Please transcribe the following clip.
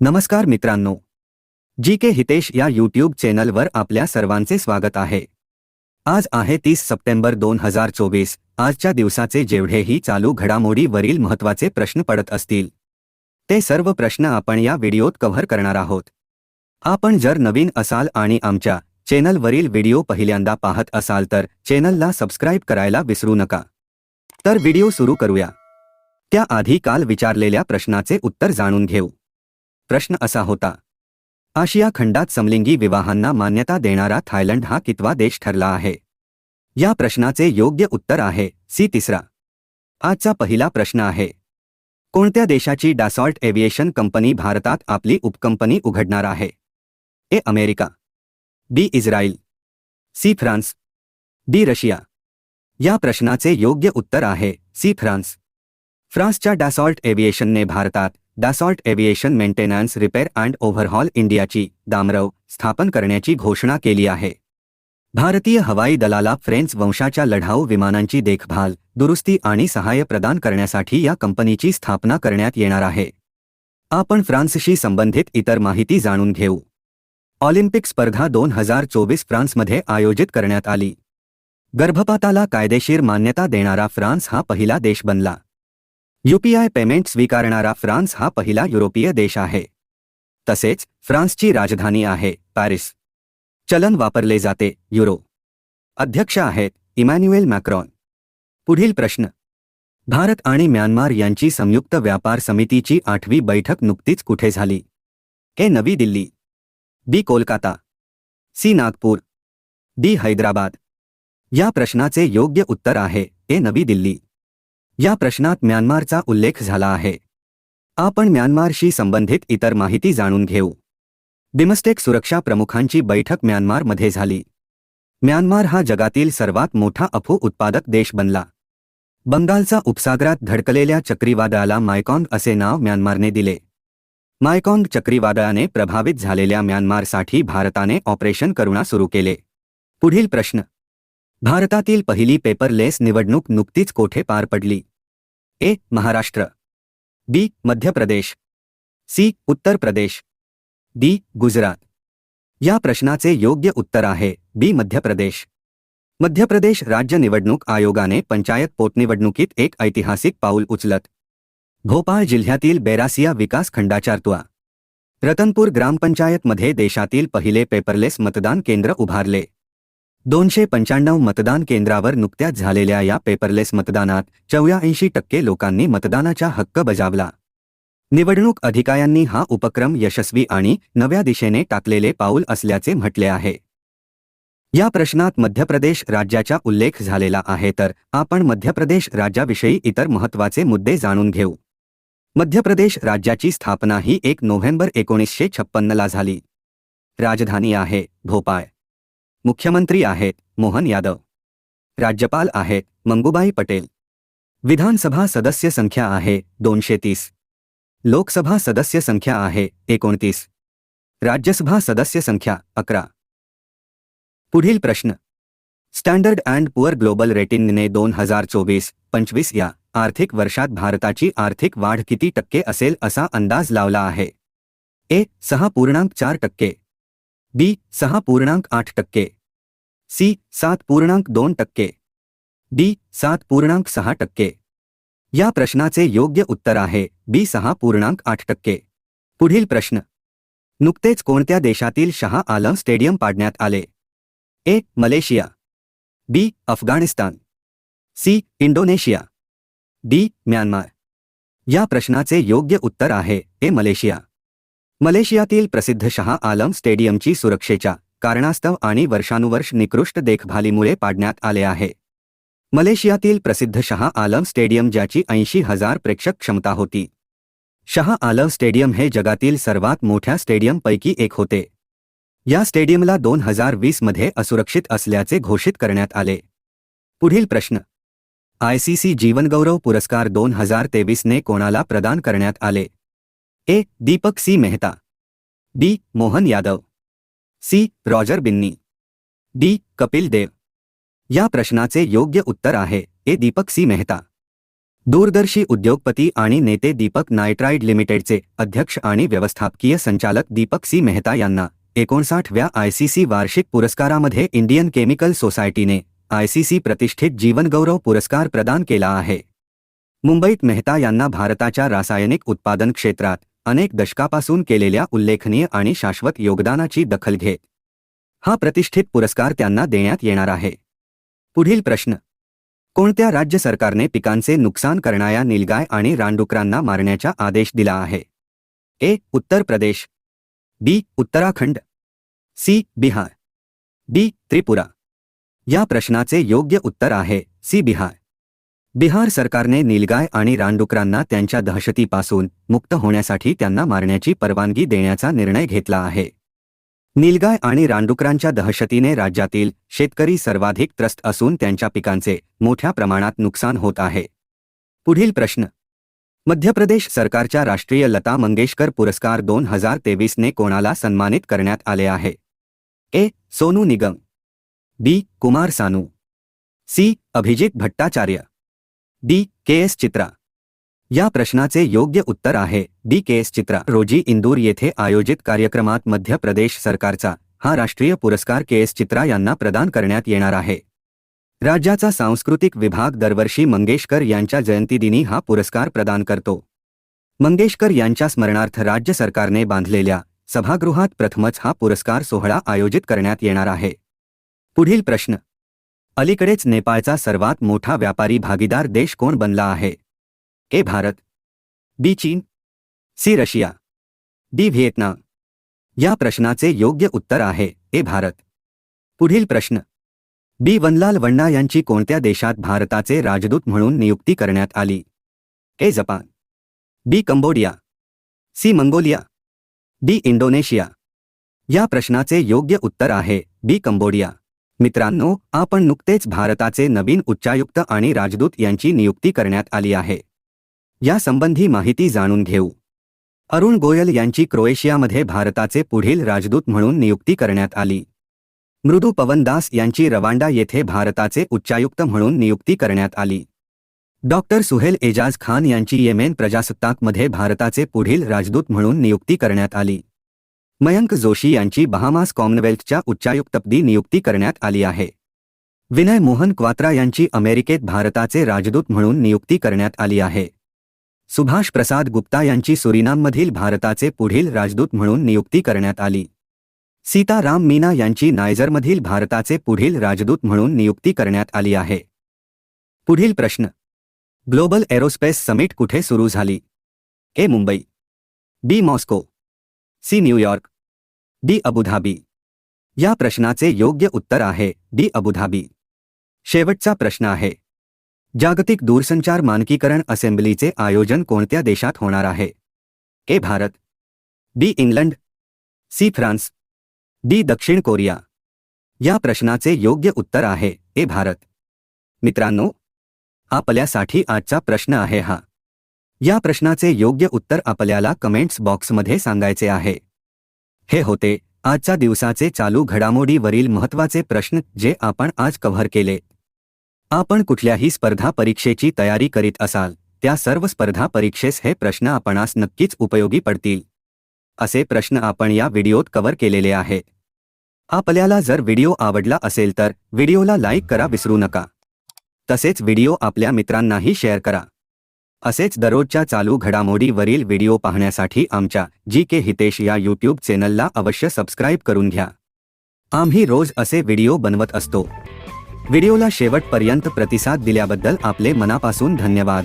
नमस्कार मित्रांनो. जी के हितेश या यूट्यूब चॅनलवर आपल्या सर्वांचे स्वागत आहे. आज आहे तीस सप्टेंबर दोन हजार चोवीस. आजच्या दिवसाचे जेवढेही चालू घडामोडीवरील महत्त्वाचे प्रश्न पडत असतील. ते सर्व प्रश्न आपण या व्हिडिओत कव्हर करणार आहोत. आपण जर नवीन असाल आणि आमच्या चॅनलवरील व्हिडिओ पहिल्यांदा पाहत असाल तर चॅनलला सबस्क्राईब करायला विसरू नका. तर व्हिडिओ सुरू करूया. त्याआधी काल विचारलेल्या प्रश्नाचे उत्तर जाणून घेऊ. प्रश्न असा होता. आशिया खंडात समलिंगी विवाहांना मान्यता देणारा थायलंड हा कितवा देश ठरला आहे? या प्रश्नाचे योग्य उत्तर आहे सी तिसरा. आजचा पहिला प्रश्न आहे. कोणत्या देशाची डासॉल्ट एव्हिएशन कंपनी भारतात आपली उपकंपनी उघडणार आहे? A America. B Israel. C France. D Russia. या प्रश्नाचे योग्य उत्तर आहे सी फ्रान्स. फ्रान्सच्या डॅसॉल्ट एव्हिएशनने भारतात Dassault Aviation maintenance repair and overhaul इंडियाची दामरव स्थापन करण्याची घोषणा केली आहे. भारतीय हवाई दलाला फ्रेंच वंशाच्या लढाऊ विमानांची देखभाल दुरुस्ती आणि सहाय्य प्रदान करण्यासाठी या कंपनीची स्थापना करण्यात येणार आहे. आपण फ्रान्सशी संबंधित इतर माहिती जाणून घेऊ. ऑलिम्पिक स्पर्धा दोन हजार चोवीस फ्रान्समध्ये आयोजित करण्यात आली. गर्भपाताला कायदेशीर मान्यता देणारा फ्रान्स हा पहिला देश बनला. यूपीआय पेमेंट स्वीकारणारा फ्रान्स हा पहिला युरोपीय देश आहे. तसेच फ्रान्सची राजधानी आहे पॅरिस. चलन वापरले जाते युरो. अध्यक्ष आहेत इमॅन्युएल मॅक्रॉन. पुढील प्रश्न. भारत आणि म्यानमार यांची संयुक्त व्यापार समितीची आठवी बैठक नुकतीच कुठे झाली? A Navi Delhi. B Kolkata. C Nagpur. D Hyderabad. या प्रश्नाचे योग्य उत्तर आहे ए नवी दिल्ली. या प्रश्नात म्यानमारचा उल्लेख झाला आहे. आपण म्यानमारशी संबंधित इतर माहिती जाणून घेऊ. बिमस्टेक सुरक्षा प्रमुखांची बैठक म्यानमारमध्ये झाली. म्यानमार हा जगातील सर्वात मोठा अफू उत्पादक देश बनला. बंगालचा उपसागरात धडकलेल्या चक्रीवादळाला मायकॉन्ग असे नाव म्यानमारने दिले. मायकॉन्ग चक्रीवादळाने प्रभावित झालेल्या म्यानमारसाठी भारताने ऑपरेशन करुणा सुरू केले. पुढील प्रश्न. भारतातील पहिली पेपरलेस निवडणूक नुकतीच कोठे पार पडली? ए. महाराष्ट्र. बी. मध्य प्रदेश. सी. उत्तर प्रदेश. डी. गुजरात. या प्रश्नाचे योग्य उत्तर आहे बी. मध्य प्रदेश. मध्य प्रदेश राज्य निवडणूक आयोगाने पंचायत पोटनिवडणुकीत एक ऐतिहासिक पाऊल उचलत. भोपाळ जिल्ह्यातील बेरासिया विकास खंडाचारत्वा रतनपूर ग्रामपंचायतमध्ये देशातील पहिले पेपरलेस मतदान केंद्र उभारले. दोनशे पंच्याण्णव मतदान केंद्रावर नुकत्याच झालेल्या या पेपरलेस मतदानात चौऱ्याऐंशी टक्के लोकांनी मतदानाचा हक्क बजावला. निवडणूक अधिकाऱ्यांनी हा उपक्रम यशस्वी आणि नव्या दिशेने टाकलेले पाऊल असल्याचे म्हटले आहे. या प्रश्नात मध्य प्रदेश राज्याचा उल्लेख झालेला आहे तर आपण मध्य प्रदेश राज्याविषयी इतर महत्त्वाचे मुद्दे जाणून घेऊ. मध्य प्रदेश राज्याची स्थापना ही एक नोव्हेंबर एकोणीसशे छप्पन्नला झाली. राजधानी आहे भोपाळ. मुख्यमंत्री आहेत मोहन यादव. राज्यपाल आहेत मंगूबाई पटेल. विधानसभा सदस्य संख्या आहे दोनशे तीस लोकसभा सदस्य संख्या आहे एकोणतीस. राज्यसभा सदस्य संख्या अकरा. पुढील प्रश्न. स्टँडर्ड अँड पुअर ग्लोबल रेटिंगने दोन हज़ार चोवीस, पंचवीस या आर्थिक वर्षात भारताची आर्थिक वाढ किती टक्के असेल असा अंदाज लावला आहे. ए सहा पूर्णांक चार टक्के. बी सहा पूर्णांक आठ टक्के. सी सात पूर्णांक दोन टक्के. डी सात पूर्णांक सहा टक्के. या प्रश्नाचे योग्य उत्तर आहे. बी सहा पूर्णांक आठ टक्के. पुढील प्रश्न. नुकतेच कोणत्या देशातील शहा आलम स्टेडियम पाडण्यात आले? A Malaysia. B Afghanistan. C Indonesia. D Myanmar. या प्रश्नाचे योग्य उत्तर आहे. ए मलेशिया. मलेशियातील प्रसिद्ध शहा आलम स्टेडियमची सुरक्षेच्या कारणास्तव आणि वर्षानुवर्ष निकृष्ट देखभालीमुळे पाडण्यात आले आहे. मलेशियातील प्रसिद्ध शहा आलम स्टेडियम, ज्याची ऐंशी हज़ार प्रेक्षक क्षमता होती. शहा आलम स्टेडियम हे जगातील सर्वात मोठ्या स्टेडियमपैकी एक होते. या स्टेडियमला दोन हज़ार वीसमध्ये असुरक्षित असल्याचे घोषित करण्यात आले. पुढील प्रश्न. आयसीसी जीवनगौरव पुरस्कार दोन हज़ार तेवीसने कोणाला प्रदान करण्यात आले? A. Deepak C. Mehta. B. Mohan Yadav. C. Roger Binny. D. Kapil Dev. या प्रश्नाचे योग्य उत्तर आहे ए. दीपक सी. मेहता. दूरदर्शी उद्योगपती आणि नेते दीपक नायट्राईड लिमिटेडचे अध्यक्ष आणि व्यवस्थापकीय संचालक दीपक सी. मेहता यांना एकोणसाठव्या आयसीसी वार्षिक पुरस्कारामध्ये इंडियन केमिकल सोसायटीने आयसीसी प्रतिष्ठित जीवनगौरव पुरस्कार प्रदान केला आहे. मुंबईत मेहता यांना भारताच्या रासायनिक उत्पादन क्षेत्रात अनेक दशकापासून केलेल्या उल्लेखनीय आणि शाश्वत योगदानाची दखल घेत. हा प्रतिष्ठित पुरस्कार त्यांना देण्यात येणार आहे. पुढील प्रश्न. कोणत्या राज्य सरकारने पिकांचे नुकसान करणाऱ्या निलगाय आणि रानडुकरांना मारण्याचा आदेश दिला आहे? A. Uttar Pradesh. B. Uttarakhand. C. Bihar. D. Tripura. या प्रश्नाचे योग्य उत्तर आहे सी. बिहार. बिहार सरकारने नीलगाय आणि रानडुकरांना त्यांच्या दहशतीपासून मुक्त होण्यासाठी त्यांना मारण्याची परवानगी देण्याचा निर्णय घेतला आहे. नीलगाय आणि रानडुकरांच्या दहशतीने राज्यातील शेतकरी सर्वाधिक त्रस्त असून त्यांच्या पिकांचे मोठ्या प्रमाणात नुकसान होत आहे. पुढील प्रश्न. मध्य प्रदेश सरकारच्या राष्ट्रीय लता मंगेशकर पुरस्कार दोन हजार तेवीसने कोणाला सन्मानित करण्यात आले आहे? A. Sonu Nigam. B. Kumar Sanu. C. Abhijeet Bhattacharya. D K S Chithra. या प्रश्नाचे योग्य उत्तर आहे. D K S Chithra. रोजी इंदूर येथे आयोजित कार्यक्रमात मध्य प्रदेश सरकारचा हा राष्ट्रीय पुरस्कार के एस चित्रा यांना प्रदान करण्यात येणार आहे. राज्याचा सांस्कृतिक विभाग दरवर्षी मंगेशकर यांच्या जयंतीदिनी हा पुरस्कार प्रदान करतो. मंगेशकर यांच्या स्मरणार्थ राज्य सरकारने बांधलेल्या सभागृहात प्रथमच हा पुरस्कार सोहळा आयोजित करण्यात येणार आहे. पुढील प्रश्न. अलीकडेच नेपाळचा सर्वात मोठा व्यापारी भागीदार देश कोण बनला आहे? ए भारत बी चीन सी रशिया डी व्हिएतनाम. या प्रश्नाचे योग्य उत्तर आहे ए भारत. पुढील प्रश्न. बी वनलाल वण्णा यांची कोणत्या देशात भारताचे राजदूत म्हणून नियुक्ती करण्यात आली? A Japan B Cambodia C Mongolia D Indonesia. या प्रश्नाचे योग्य उत्तर आहे बी कंबोडिया. मित्रांनो आपण नुकतेच भारताचे नवीन उच्चायुक्त आणि राजदूत यांची नियुक्ती करण्यात आली आहे. यासंबंधी माहिती जाणून घेऊ. अरुण गोयल यांची क्रोएशियामध्ये भारताचे पुढील राजदूत म्हणून नियुक्ती करण्यात आली. मृदू पवनदास यांची रवांडा येथे भारताचे उच्चायुक्त म्हणून नियुक्ती करण्यात आली. डॉक्टर सुहेल एजाज खान यांची येमेन प्रजासत्ताकमध्ये भारताचे पुढील राजदूत म्हणून नियुक्ती करण्यात आली. मयंक जोशी यांची बहामास कॉमनवेल्थच्या उच्चायुक्तपदी नियुक्ती करण्यात आली आहे. विनय मोहन क्वात्रा यांची अमेरिकेत भारताचे राजदूत म्हणून नियुक्ती करण्यात आली आहे. सुभाष प्रसाद गुप्ता यांची सुरिनाममधील भारताचे पुढील राजदूत म्हणून नियुक्ती करण्यात आली. सीताराम मीना यांची नायजरमधील भारताचे पुढील राजदूत म्हणून नियुक्ती करण्यात आली आहे. पुढील प्रश्न. ग्लोबल एरोस्पेस समिट कुठे सुरू झाली? A Mumbai. B Moscow. C New York D Abu Dhabi. या प्रश्नाचे योग्य उत्तर आहे डी अबुधाबी. शेवटचा प्रश्न आहे. जागतिक दूरसंचार मानकीकरण असेंब्लीचे आयोजन कोणत्या देशात होणार आहे? A Bharat. B England. C France. D दक्षिण कोरिया. या प्रश्नाचे योग्य उत्तर आहे ए भारत. मित्रांनो आपल्यासाठी आजचा प्रश्न आहे हा. या प्रश्नाचे योग्य उत्तर आपल्याला कमेंट्स बॉक्समध्ये सांगायचे आहे. हे होते आजच्या दिवसाचे चालू घडामोडीवरील महत्त्वाचे प्रश्न जे आपण आज कव्हर केले. आपण कुठल्याही स्पर्धा परीक्षेची तयारी करीत असाल त्या सर्व स्पर्धा परीक्षेस हे प्रश्न आपणास नक्कीच उपयोगी पडतील. असे प्रश्न आपण या व्हिडिओत कव्हर केलेले आहे. आपल्याला जर व्हिडिओ आवडला असेल तर व्हिडिओला लाईक करा विसरू नका. तसेच व्हिडिओ आपल्या मित्रांनाही शेअर करा. असेच दररोजच्या चालू घडामोडीवरील व्हिडिओ पाहण्यासाठी आमच्या जी के हितेश या यूट्यूब चॅनलला अवश्य सबस्क्राईब करून घ्या. आम्ही रोज असे व्हिडिओ बनवत असतो. व्हिडिओला शेवटपर्यंत प्रतिसाद दिल्याबद्दल आपले मनापासून धन्यवाद.